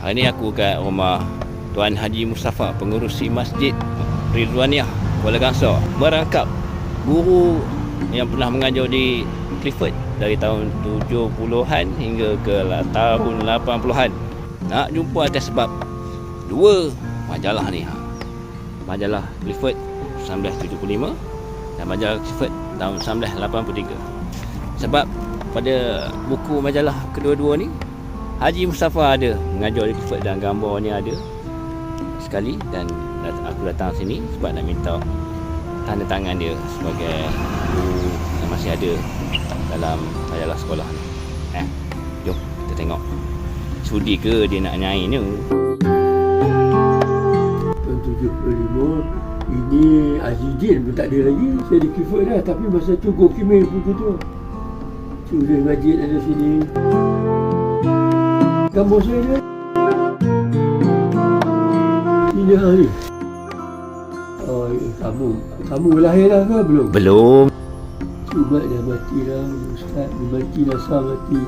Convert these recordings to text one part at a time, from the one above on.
Hari ni aku kat rumah Tuan Haji Mustafa, pengurusi Masjid Ridwaniah Kuala Kangsar merangkap guru yang pernah mengajar di Clifford dari tahun 70-an hingga ke tahun 80-an. Nak jumpa atas sebab dua majalah ni. Ha. Majalah Clifford 1975 dan majalah Clifford tahun 1983. Sebab pada buku majalah kedua-dua ni Haji Mustafa ada mengajar di Clifford dan gambarnya ada sekali dan aku datang sini sebab nak minta tanda tangan dia sebagai guru yang masih ada dalam majalah sekolah ni. Eh, jom kita tengok. Sudi ke dia nak nyanyi ni? Tahun 75 Ini Azizin pun tak ada lagi Saya di Clifford dah Tapi masa tu Go Kimil pun ketua Sudah majid ada sini Kamu saya dia Ini hari. Oh, eh, kamu. Kamu lahir dah ke? Belum? Belum. Cuma dah mati dah Ustaz. Dia mati Nasa mati.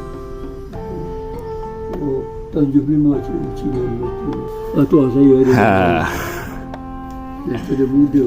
Oh Tahun 75 Cik Cina mati? Ah tu saya ada. Ha. Daripada muda